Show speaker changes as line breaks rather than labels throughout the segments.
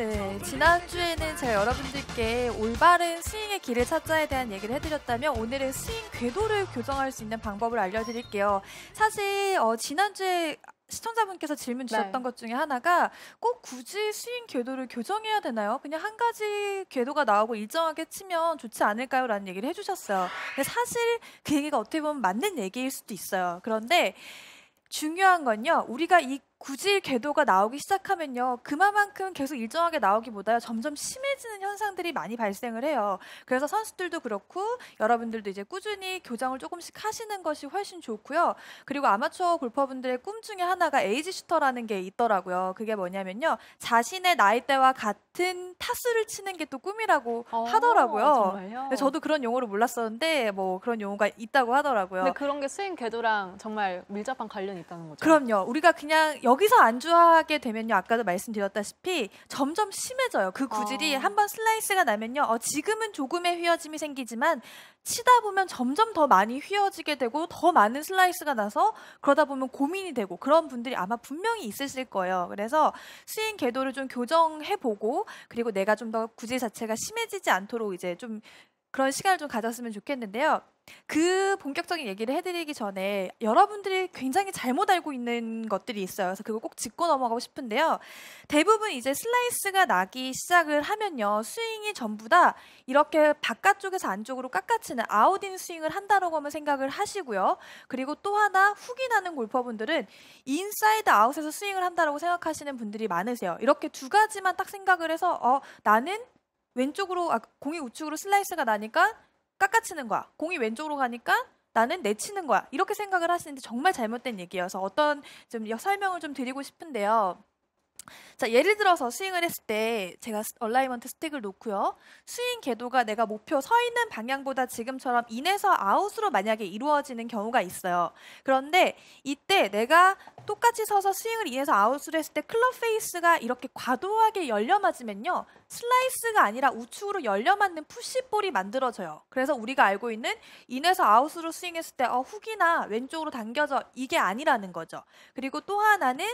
네, 지난주에는 제가 여러분들께 올바른 스윙의 길을 찾자에 대한 얘기를 해드렸다면 오늘은 스윙 궤도를 교정할 수 있는 방법을 알려드릴게요. 사실 어, 지난주에 시청자분께서 질문
네.
주셨던 것 중에 하나가 꼭 굳이 스윙 궤도를 교정해야 되나요? 그냥 한 가지 궤도가 나오고 일정하게 치면 좋지 않을까요? 라는 얘기를 해주셨어요. 근데 사실 그 얘기가 어떻게 보면 맞는 얘기일 수도 있어요. 그런데 중요한 건요. 우리가 이 굳이 궤도가 나오기 시작하면요. 그만큼 계속 일정하게 나오기보다요. 점점 심해지는 현상들이 많이 발생을 해요. 그래서 선수들도 그렇고 여러분들도 이제 꾸준히 교정을 조금씩 하시는 것이 훨씬 좋고요. 그리고 아마추어 골퍼분들의 꿈 중에 하나가 에이지 슈터라는 게 있더라고요. 그게 뭐냐면요. 자신의 나이대와 같은 타수를 치는 게 또 꿈이라고
어,
하더라고요.
정말요?
근데 저도 그런 용어를 몰랐었는데 뭐 그런 용어가 있다고 하더라고요.
근데 그런 게 스윙 궤도랑 정말 밀접한 관련이 있다는 거죠.
그럼요. 우리가 그냥 여기서 안주하게 되면요. 아까도 말씀드렸다시피 점점 심해져요. 그 구질이
어.
한번 슬라이스가 나면요. 어, 지금은 조금의 휘어짐이 생기지만 치다 보면 점점 더 많이 휘어지게 되고 더 많은 슬라이스가 나서 그러다 보면 고민이 되고 그런 분들이 아마 분명히 있으실 거예요. 그래서 스윙 궤도를 좀 교정해 보고 그리고 내가 좀 더 구질 자체가 심해지지 않도록 이제 좀 그런 시간을 좀 가졌으면 좋겠는데요. 그 본격적인 얘기를 해드리기 전에 여러분들이 굉장히 잘못 알고 있는 것들이 있어요. 그래서 그거 꼭 짚고 넘어가고 싶은데요. 대부분 이제 슬라이스가 나기 시작을 하면요. 스윙이 전부 다 이렇게 바깥쪽에서 안쪽으로 깎아치는 아웃인 스윙을 한다라고만 생각을 하시고요. 그리고 또 하나 훅이 나는 골퍼분들은 인사이드 아웃에서 스윙을 한다라고 생각하시는 분들이 많으세요. 이렇게 두 가지만 딱 생각을 해서 어, 나는 왼쪽으로 아, 공이 우측으로 슬라이스가 나니까 깎아치는 거야. 공이 왼쪽으로 가니까 나는 내치는 거야. 이렇게 생각을 하시는데 정말 잘못된 얘기여서 어떤 좀 설명을 좀 드리고 싶은데요. 자, 예를 들어서 스윙을 했을 때 제가 스- 얼라이먼트 스틱을 놓고요. 스윙 궤도가 내가 목표 서 있는 방향보다 지금처럼 인에서 아웃으로 만약에 이루어지는 경우가 있어요. 그런데 이때 내가 똑같이 서서 스윙을 인에서 아웃으로 했을 때 클럽 페이스가 이렇게 과도하게 열려 맞으면요. 슬라이스가 아니라 우측으로 열려 맞는 푸시볼이 만들어져요. 그래서 우리가 알고 있는 인에서 아웃으로 스윙했을 때 어, 훅이나 왼쪽으로 당겨져 이게 아니라는 거죠. 그리고 또 하나는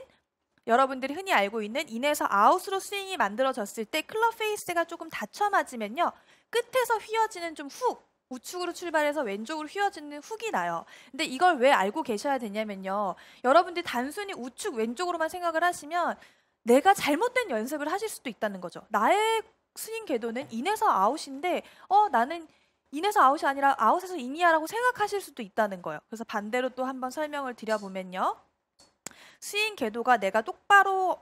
여러분들이 흔히 알고 있는 인에서 아웃으로 스윙이 만들어졌을 때 클럽 페이스가 조금 닫혀 맞으면요. 끝에서 휘어지는 좀 훅, 우측으로 출발해서 왼쪽으로 휘어지는 훅이 나요. 근데 이걸 왜 알고 계셔야 되냐면요. 여러분들이 단순히 우측 왼쪽으로만 생각을 하시면 내가 잘못된 연습을 하실 수도 있다는 거죠. 나의 스윙 궤도는 인에서 아웃인데 어 나는 인에서 아웃이 아니라 아웃에서 인이야라고 생각하실 수도 있다는 거예요. 그래서 반대로 또 한번 설명을 드려보면요. 스윙 궤도가 내가 똑바로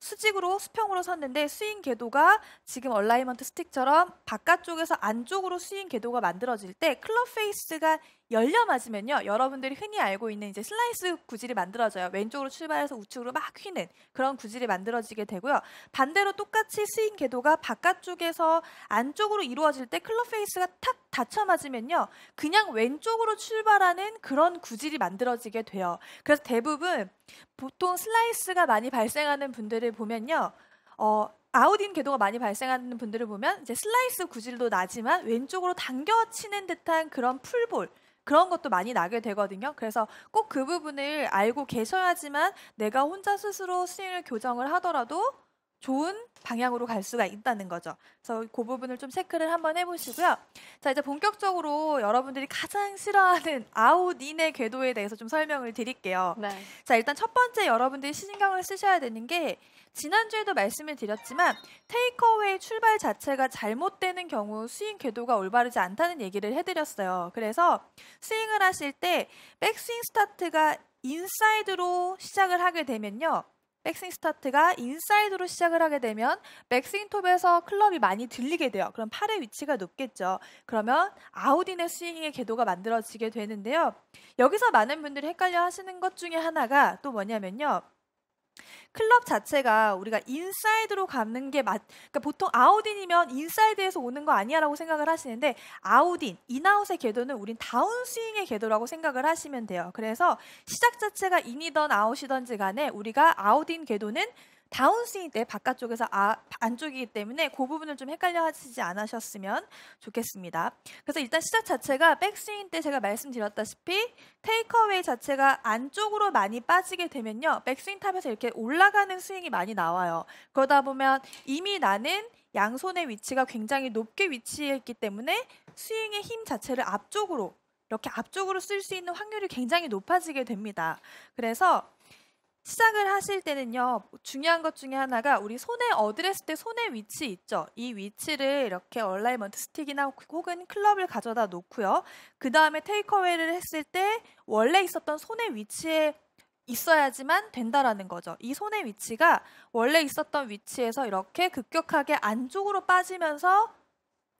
수직으로 수평으로 섰는데 스윙 궤도가 지금 얼라이먼트 스틱처럼 바깥쪽에서 안쪽으로 스윙 궤도가 만들어질 때 클럽 페이스가 열려 맞으면요. 여러분들이 흔히 알고 있는 이제 슬라이스 구질이 만들어져요. 왼쪽으로 출발해서 우측으로 막 휘는 그런 구질이 만들어지게 되고요. 반대로 똑같이 스윙 궤도가 바깥쪽에서 안쪽으로 이루어질 때 클럽 페이스가 탁 닫혀 맞으면요. 그냥 왼쪽으로 출발하는 그런 구질이 만들어지게 돼요. 그래서 대부분 보통 슬라이스가 많이 발생하는 분들을 보면요. 어, 아웃인 궤도가 많이 발생하는 분들을 보면 이제 슬라이스 구질도 나지만 왼쪽으로 당겨치는 듯한 그런 풀볼 그런 것도 많이 나게 되거든요. 그래서 꼭 그 부분을 알고 계셔야지만 내가 혼자 스스로 스윙을 교정을 하더라도 좋은 방향으로 갈 수가 있다는 거죠. 그래서 그 부분을 좀 체크를 한번 해보시고요. 자 이제 본격적으로 여러분들이 가장 싫어하는 아웃인의 궤도에 대해서 좀 설명을 드릴게요.
네.
자, 일단 첫 번째 여러분들이 신경을 쓰셔야 되는 게 지난주에도 말씀을 드렸지만 테이크어웨이 출발 자체가 잘못되는 경우 스윙 궤도가 올바르지 않다는 얘기를 해드렸어요. 그래서 스윙을 하실 때 백스윙 스타트가 인사이드로 시작을 하게 되면요. 백스윙 스타트가 인사이드로 시작을 하게 되면 백스윙 톱에서 클럽이 많이 들리게 돼요. 그럼 팔의 위치가 높겠죠. 그러면 아웃인의 스윙의 궤도가 만들어지게 되는데요. 여기서 많은 분들이 헷갈려 하시는 것 중에 하나가 또 뭐냐면요. 클럽 자체가 우리가 인사이드로 가는 게 맞, 그러니까 보통 아웃인이면 인사이드에서 오는 거 아니야라고 생각을 하시는데 아웃인, 인아웃의 궤도는 우린 다운스윙의 궤도라고 생각을 하시면 돼요. 그래서 시작 자체가 인이던 아웃이던지 간에 우리가 아웃인 궤도는 다운스윙 때 바깥쪽에서 아, 안쪽이기 때문에 그 부분을 좀 헷갈려 하시지 않으셨으면 좋겠습니다. 그래서 일단 시작 자체가 백스윙 때 제가 말씀드렸다시피 테이크어웨이 자체가 안쪽으로 많이 빠지게 되면요. 백스윙 탑에서 이렇게 올라가는 스윙이 많이 나와요. 그러다 보면 이미 나는 양손의 위치가 굉장히 높게 위치해 있기 때문에 스윙의 힘 자체를 앞쪽으로 이렇게 앞쪽으로 쓸 수 있는 확률이 굉장히 높아지게 됩니다. 그래서 시작을 하실 때는요 중요한 것 중에 하나가 우리 손에 어드레스 때 손의 위치 있죠? 이 위치를 이렇게 얼라이먼트 스틱이나 혹은 클럽을 가져다 놓고요. 그 다음에 테이크어웨이를 했을 때 원래 있었던 손의 위치에 있어야지만 된다라는 거죠. 이 손의 위치가 원래 있었던 위치에서 이렇게 급격하게 안쪽으로 빠지면서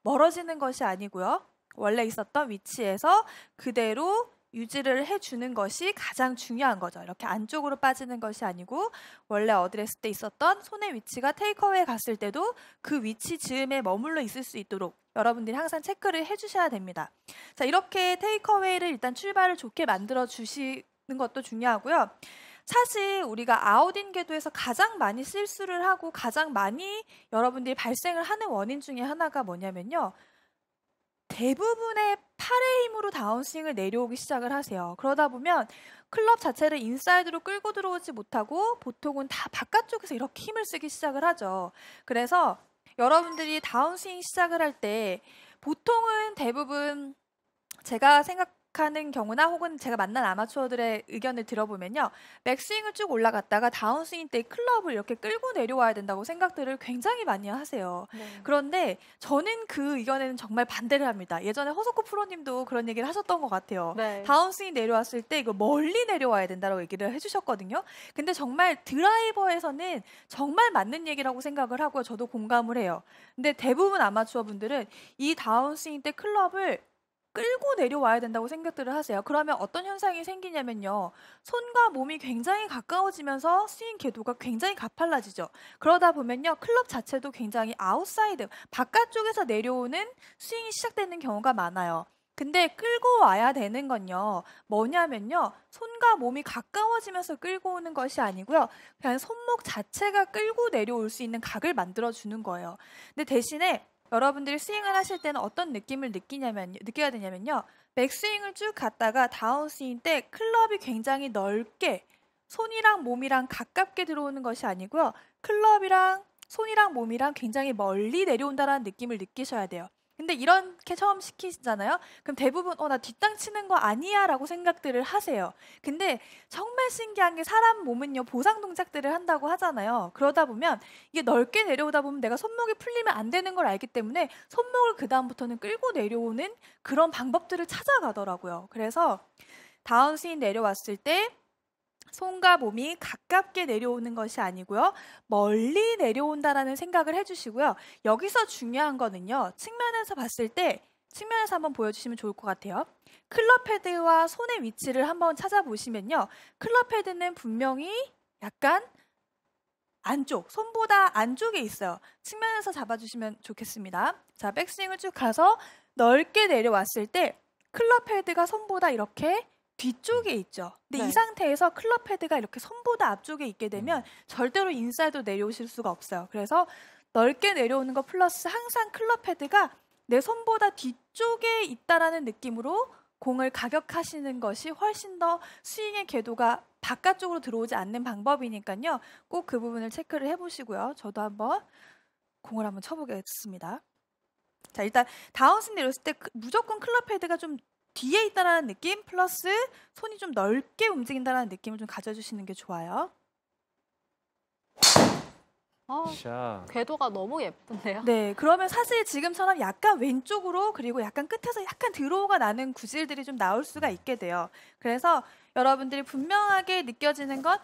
멀어지는 것이 아니고요. 원래 있었던 위치에서 그대로 유지를 해주는 것이 가장 중요한 거죠. 이렇게 안쪽으로 빠지는 것이 아니고 원래 어드레스 때 있었던 손의 위치가 테이크어웨이 갔을 때도 그 위치 즈음에 머물러 있을 수 있도록 여러분들이 항상 체크를 해주셔야 됩니다. 자 이렇게 테이크어웨이를 일단 출발을 좋게 만들어 주시는 것도 중요하고요. 사실 우리가 아웃인 궤도에서 가장 많이 실수를 하고 가장 많이 여러분들이 발생을 하는 원인 중에 하나가 뭐냐면요. 대부분의 팔의 힘으로 다운스윙을 내려오기 시작을 하세요. 그러다 보면 클럽 자체를 인사이드로 끌고 들어오지 못하고 보통은 다 바깥쪽에서 이렇게 힘을 쓰기 시작을 하죠. 그래서 여러분들이 다운스윙 시작을 할 때 보통은 대부분 제가 생각 하는 경우나 혹은 제가 만난 아마추어들의 의견을 들어보면요. 백스윙을 쭉 올라갔다가 다운스윙 때 클럽을 이렇게 끌고 내려와야 된다고 생각들을 굉장히 많이 하세요. 네. 그런데 저는 그 의견에는 정말 반대를 합니다. 예전에 허석구 프로님도 그런 얘기를 하셨던 것 같아요. 네. 다운스윙 내려왔을 때 이거 멀리 내려와야 된다고 얘기를 해주셨거든요. 근데 정말 드라이버에서는 정말 맞는 얘기라고 생각을 하고 저도 공감을 해요. 근데 대부분 아마추어 분들은 이 다운스윙 때 클럽을 끌고 내려와야 된다고 생각들을 하세요. 그러면 어떤 현상이 생기냐면요. 손과 몸이 굉장히 가까워지면서 스윙 궤도가 굉장히 가팔라지죠. 그러다 보면요. 클럽 자체도 굉장히 아웃사이드, 바깥쪽에서 내려오는 스윙이 시작되는 경우가 많아요. 근데 끌고 와야 되는 건요. 뭐냐면요. 손과 몸이 가까워지면서 끌고 오는 것이 아니고요. 그냥 손목 자체가 끌고 내려올 수 있는 각을 만들어 주는 거예요. 근데 대신에 여러분들이 스윙을 하실 때는 어떤 느낌을 느끼냐면 느껴야 되냐면요. 백스윙을 쭉 갔다가 다운스윙 때 클럽이 굉장히 넓게 손이랑 몸이랑 가깝게 들어오는 것이 아니고요. 클럽이랑 손이랑 몸이랑 굉장히 멀리 내려온다는 느낌을 느끼셔야 돼요. 근데 이렇게 처음 시키잖아요. 그럼 대부분 어 나 뒷땅 치는 거 아니야라고 생각들을 하세요. 근데 정말 신기한 게 사람 몸은요 보상 동작들을 한다고 하잖아요. 그러다 보면 이게 넓게 내려오다 보면 내가 손목이 풀리면 안 되는 걸 알기 때문에 손목을 그 다음부터는 끌고 내려오는 그런 방법들을 찾아가더라고요. 그래서 다운스윙 내려왔을 때 손과 몸이 가깝게 내려오는 것이 아니고요. 멀리 내려온다라는 생각을 해주시고요. 여기서 중요한 거는요. 측면에서 봤을 때 측면에서 한번 보여주시면 좋을 것 같아요. 클럽 패드와 손의 위치를 한번 찾아보시면요. 클럽 패드는 분명히 약간 안쪽, 손보다 안쪽에 있어요. 측면에서 잡아주시면 좋겠습니다. 자, 백스윙을 쭉 가서 넓게 내려왔을 때 클럽 패드가 손보다 이렇게 뒤쪽에 있죠. 근데 네. 이 상태에서 클럽 헤드가 이렇게 손보다 앞쪽에 있게 되면 음. 절대로 인사이드 내려오실 수가 없어요. 그래서 넓게 내려오는 거 플러스 항상 클럽 헤드가 내 손보다 뒤쪽에 있다라는 느낌으로 공을 가격하시는 것이 훨씬 더 스윙의 궤도가 바깥쪽으로 들어오지 않는 방법이니까요. 꼭 그 부분을 체크를 해보시고요. 저도 한번 공을 한번 쳐보겠습니다. 자 일단 다운스윙 내렸을 때그 무조건 클럽 헤드가 좀 뒤에 있다라는 느낌 플러스 손이 좀 넓게 움직인다라는 느낌을 좀 가져주시는 게 좋아요.
어, 궤도가 너무 예쁜데요.
네, 그러면 사실 지금처럼 약간 왼쪽으로 그리고 약간 끝에서 약간 드로우가 나는 구질들이 좀 나올 수가 있게 돼요. 그래서 여러분들이 분명하게 느껴지는 건